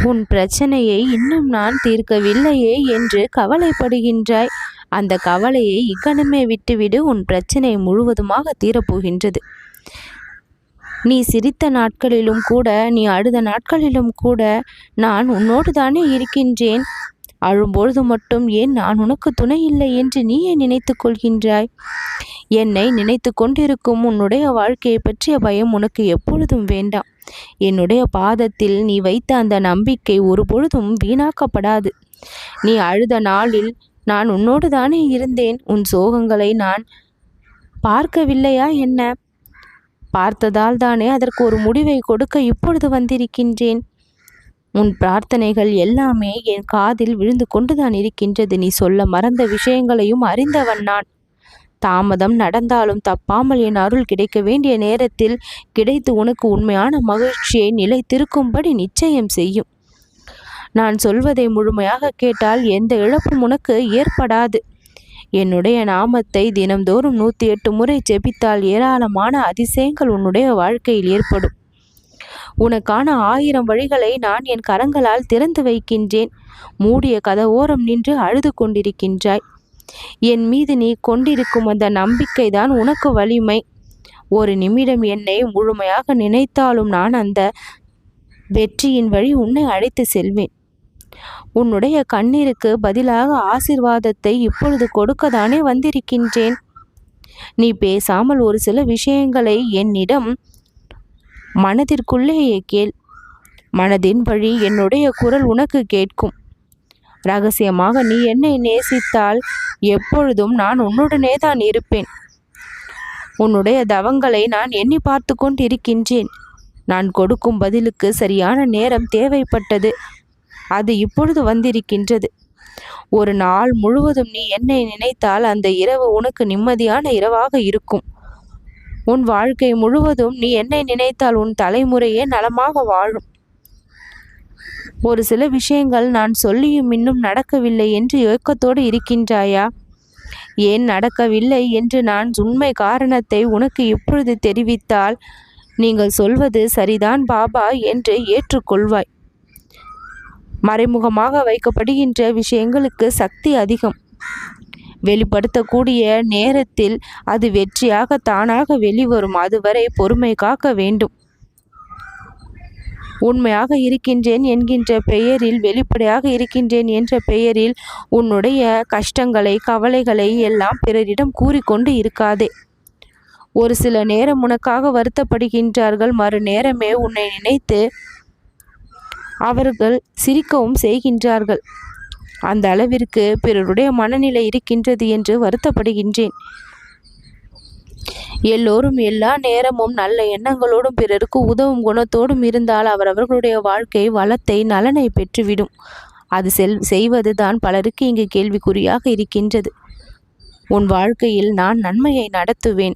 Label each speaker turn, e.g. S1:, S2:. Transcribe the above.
S1: உன் பிரச்சனையை இன்னும் நான் தீர்க்கவில்லையே என்று கவலைப்படுகின்றாய். அந்த கவலையை இக்கணமே விட்டுவிடு. உன் பிரச்சனை முழுவதுமாக தீரப்போகின்றது. நீ சிரித்த நாட்களிலும் கூட நீ அழுத நாட்களிலும் கூட நான் உன்னோடு தானே இருக்கின்றேன். அழும்பொழுது மட்டும் ஏன் நான் உனக்கு துணை இல்லை என்று நீயே நினைத்து கொள்கின்றாய்? என்னை நினைத்து கொண்டிருக்கும் உன்னுடைய வாழ்க்கையை பற்றிய பயம் உனக்கு எப்பொழுதும் வேண்டாம். என்னுடைய பாதத்தில் நீ வைத்த அந்த நம்பிக்கை ஒரு பொழுதும் வீணாக்கப்படாது. நீ அழுத நாளில் நான் உன்னோடு தானே இருந்தேன். உன் சோகங்களை நான் பார்க்கவில்லையா என்ன? பார்த்ததால் தானே அதற்கு ஒரு முடிவை கொடுக்க இப்பொழுது வந்திருக்கின்றேன். உன் பிரார்த்தனைகள் எல்லாமே என் காதில் விழுந்து கொண்டுதான் இருக்கின்றது. நீ சொல்ல மறந்த விஷயங்களையும் அறிந்தவன் நான். தாமதம் நடந்தாலும் தப்பாமல் என் அருள் கிடைக்க வேண்டிய நேரத்தில் கிடைத்து உனக்கு உண்மையான மகிழ்ச்சியை நிலைத்திருக்கும்படி நிச்சயம் செய்யும். நான் சொல்வதை முழுமையாக கேட்டால் எந்த இழப்பும் உனக்கு ஏற்படாது. என்னுடைய நாமத்தை தினம்தோறும் நூற்றி எட்டு முறை ஜெபித்தால் ஏராளமான அதிசயங்கள் உன்னுடைய வாழ்க்கையில் ஏற்படும். உனக்கான ஆயிரம் வழிகளை நான் என் கரங்களால் திறந்து வைக்கின்றேன். மூடிய கதவோரம் நின்று அழுது கொண்டிருக்கின்றாய். என் மீது நீ கொண்டிருக்கும் அந்த நம்பிக்கைதான் உனக்கு வலிமை. ஒரு நிமிடம் என்னை முழுமையாக நினைத்தாலும் நான் அந்த வெற்றியின் வழி உன்னை அழைத்து செல்வேன். உன்னுடைய கண்ணீருக்கு பதிலாக ஆசிர்வாதத்தை இப்பொழுது கொடுக்கதானே வந்திருக்கின்றேன். நீ பேசாமல் ஒரு சில விஷயங்களை என்னிடம் மனதிற்குள்ளேயே கேள். மனதின் வழி என்னுடைய குரல் உனக்கு கேட்கும். ரகசியமாக நீ என்னை நேசித்தால் எப்பொழுதும் நான் உன்னுடனே தான் இருப்பேன். உன்னுடைய தவங்களை நான் எண்ணி பார்த்து கொண்டிருக்கின்றேன். நான் கொடுக்கும் பதிலுக்கு சரியான நேரம் தேவைப்பட்டது. அது இப்பொழுது வந்திருக்கின்றது. ஒரு நாள் முழுவதும் நீ என்னை நினைத்தால் அந்த இரவு உனக்கு நிம்மதியான இரவாக இருக்கும். உன் வாழ்க்கை முழுவதும் நீ என்னை நினைத்தால் உன் தலைமுறையே நலமாக வாழும். ஒரு சில விஷயங்கள் நான் சொல்லியும் இன்னும் நடக்கவில்லை என்று ஏக்கத்தோடு இருக்கின்றாயா? ஏன் நடக்கவில்லை என்று நான் உண்மை காரணத்தை உனக்கு இப்பொழுது தெரிவித்தால் நீங்கள் சொல்வது சரிதான் பாபா என்று ஏற்றுக்கொள்வாய். மறைமுகமாக வைக்கப்படுகின்ற விஷயங்களுக்கு சக்தி அதிகம். வெளிப்படுத்தக்கூடிய நேரத்தில் அது வெற்றியாக தானாக வெளிவரும். அதுவரை பொறுமை காக்க வேண்டும். உண்மையாக இருக்கின்றேன் என்கின்ற பெயரில் வெளிப்படையாக இருக்கின்றேன் என்ற பெயரில் உன்னுடைய கஷ்டங்களை கவலைகளை எல்லாம் பிறரிடம் கூறிக்கொண்டு இருக்காதே. ஒரு சில நேரம் உனக்காக வருத்தப்படுகின்றார்கள். மறு நேரமே உன்னை நினைத்து அவர்கள் சிரிக்கவும் செய்கின்றார்கள். அந்த அளவிற்கு பிறருடைய மனநிலை இருக்கின்றது என்று வருத்தப்படுகின்றேன். எல்லோரும் எல்லா நேரமும் நல்ல எண்ணங்களோடும் பிறருக்கு உதவும் குணத்தோடும் இருந்தால் அவரவர்களுடைய வாழ்க்கை வளத்தை நலனை பெற்றுவிடும். அது செல் செய்வதுதான் பலருக்கு இங்கு கேள்விக்குறியாக இருக்கின்றது. உன் வாழ்க்கையில் நான் நன்மையை நடத்துவேன்.